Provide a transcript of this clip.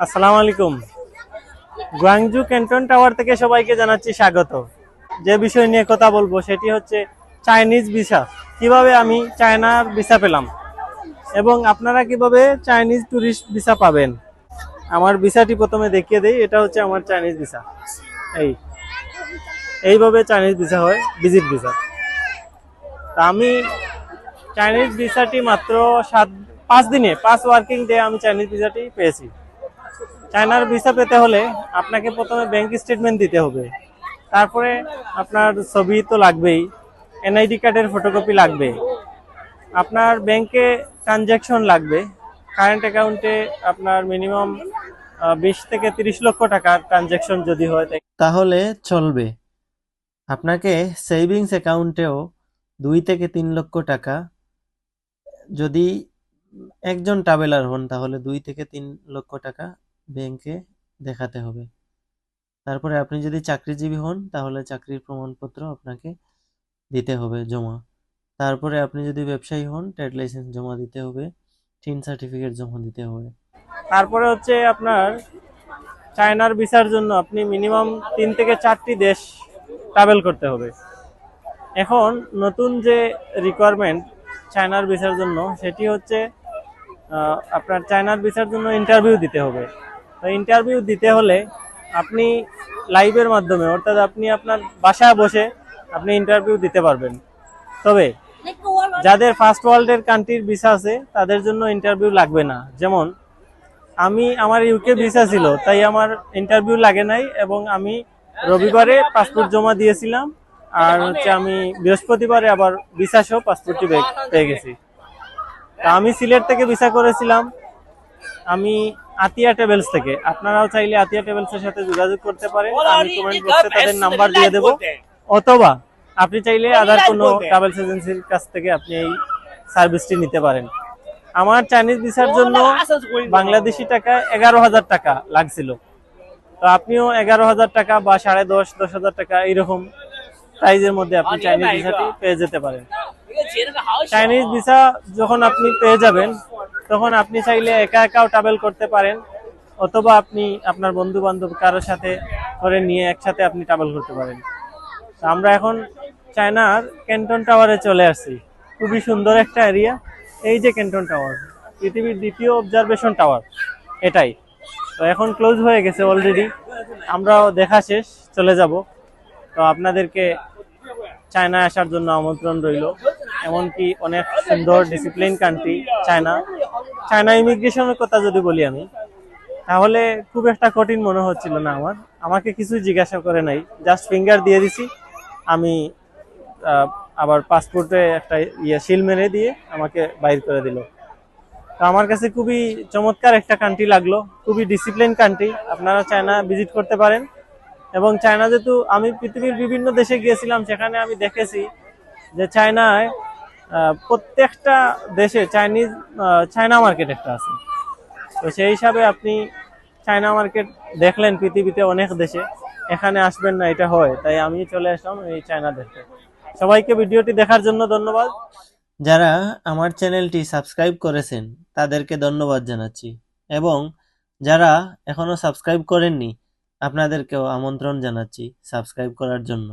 আসসালামু আলাইকুম। Guangzhou Canton tower থেকে সবাইকে জানাচ্ছি স্বাগত। যে বিষয় নিয়ে কথা বলব সেটি হচ্ছে চাইনিজ ভিসা। কীভাবে আমি চায়নার ভিসা পেলাম এবং আপনারা কীভাবে চাইনিজ ট্যুরিস্ট ভিসা পাবেন? আমার ভিসাটি প্রথমে দেখিয়ে দেই, এটা হচ্ছে আমার চাইনিজ ভিসা। এই, এইভাবে চাইনিজ ভিসা হয়, ভিজিট ভিসা। তা আমি চাইনিজ ভিসাটি মাত্র সাত, পাঁচ দিনে, পাঁচ ওয়ার্কিং ডে আমি চাইনিজ ভিসাটি পেয়েছি। চায়নার ভিসা পেতে হলে আপনাকে প্রথমে ব্যাংক স্টেটমেন্ট দিতে হবে। তারপরে আপনার ছবি তো লাগবেই এনআইডি কার্ডের ফটোকপি লাগবে। আপনার ব্যাংকে ট্রানজ্যাকশন লাগবে। কারেন্ট অ্যাকাউন্টে আপনার মিনিমাম বিশ থেকে তিরিশ লক্ষ টাকার ট্রানজ্যাকশন যদি হয় তাহলে চলবে। আপনাকে সেভিংস অ্যাকাউন্টেও দুই থেকে তিন লক্ষ টাকা। যদি একজন ট্রাভেলার হন, তাহলে দুই থেকে তিন লক্ষ টাকা। ব্যাংকে দেখাতে হবে। তারপরে আপনি যদি চাকরিজীবী হন, তাহলে চাকরির প্রমাণপত্র আপনাকে দিতে হবে জমা। তারপরে আপনি যদি ব্যবসায়ী হন ট্রেড লাইসেন্স জমা দিতে হবে টিন সার্টিফিকেট জমা দিতে হবে। তারপরে হচ্ছে আপনার চায়নার ভিসার জন্য আপনি মিনিমাম তিন থেকে চারটি দেশ ট্রাভেল করতে হবে। এখন নতুন যে রিকোয়ারমেন্ট চায়নার ভিসার জন্য, সেটি হচ্ছে আপনার চায়নার ভিসার জন্য ইন্টারভিউ দিতে হবে। তো ইন্টারভিউ দিতে হলে আপনি লাইভের মাধ্যমে, অর্থাৎ আপনি আপনার বাসায় বসে আপনি ইন্টারভিউ দিতে পারবেন। তবে যাদের ফার্স্ট ওয়ার্ল্ডের কান্ট্রির ভিসা আছে, তাদের জন্য ইন্টারভিউ লাগবে না। যেমন, আমি আমার ইউকে ভিসা ছিল, তাই আমার ইন্টারভিউ লাগে নাই এবং আমি রবিবারে পাসপোর্ট জমা দিয়েছিলাম, আর হচ্ছে আমি বৃহস্পতিবারে আবার ভিসা সহ পাসপোর্টটি পেয়ে- গেছি। আমি সিলেট থেকে ভিসা করেছিলাম। আমি আতিয়া ট্রাভেলস থেকে। আপনারাও চাইলে আতিয়া ট্রাভেলসের সাথে যোগাযোগ করতে পারেন। আমি কমেন্ট বক্সে তাদের নাম্বার দিয়ে দেব। অথবা আপনি চাইলে আদার কোনো ট্রাভেলস এজেন্সির কাছ থেকে আপনি এই সার্ভিসটি নিতে পারেন। আমার চাইনিজ ভিসার জন্য বাংলাদেশি টাকা এগারো হাজার টাকা লাগছিল। তো আপনিও এগারো হাজার টাকা বা সাড়ে দশ দশ হাজার টাকা এইরকম প্রাইজের মধ্যে আপনি চাইনিজ ভিসাটি পেয়ে যেতে পারেন। চাইনিজ ভিসা যখন আপনি পেয়ে যাবেন তখন আপনি চাইলে একা একাও ট্রাভেল করতে পারেন, অথবা আপনি আপনার বন্ধু বান্ধব কারোর সাথে করে নিয়ে একসাথে আপনি ট্রাভেল করতে পারেন। তো আমরা এখন চায়নার ক্যান্টন টাওয়ারে চলে আসছি। খুবই সুন্দর একটা এরিয়া এই যে ক্যান্টন টাওয়ার, পৃথিবীর দ্বিতীয় অবজারভেশন টাওয়ার এটাই। তো এখন ক্লোজ হয়ে গেছে অলরেডি আমরাও দেখা শেষ, চলে যাব। তো আপনাদেরকে চায়নায় আসার জন্য আমন্ত্রণ রইল। এমনকি অনেক সুন্দর ডিসিপ্লিন কান্ট্রি চায়না। চায়না ইমিগ্রেশনের কথা যদি বলি আমি, তাহলে খুব একটা কঠিন মনে হচ্ছিল না আমার। আমাকে কিছু জিজ্ঞাসা করে নাই জাস্ট ফিঙ্গার দিয়ে দিছি। আমি আবার পাসপোর্টে একটা ইয়ে সিল মেরে দিয়ে আমাকে বাইর করে দিল। তো আমার কাছে খুবই চমৎকার একটা কান্ট্রি লাগল, খুবই ডিসিপ্লিন কান্ট্রি আপনারা চায়না ভিজিট করতে পারেন। এবং চায়না যেহেতু আমি পৃথিবীর বিভিন্ন দেশে গিয়েছিলাম, সেখানে আমি দেখেছি যে চায়নায় প্রত্যেকটা দেশে চাইনিজ চায়না মার্কেট একটা আছে। তো সেই হিসাবে আপনি চায়না মার্কেট দেখলেন পৃথিবীতে অনেক দেশে। এখানে আসবেন না, এটা হয়। তাই আমি চলে আসলাম এই চায়না দেখতে। সবাইকে ভিডিওটি দেখার জন্য ধন্যবাদ। যারা আমার চ্যানেলটি সাবস্ক্রাইব করেছেন, তাদেরকে ধন্যবাদ জানাচ্ছি। এবং যারা এখনও সাবস্ক্রাইব করেননি, আপনাদেরকেও আমন্ত্রণ জানাচ্ছি সাবস্ক্রাইব করার জন্য।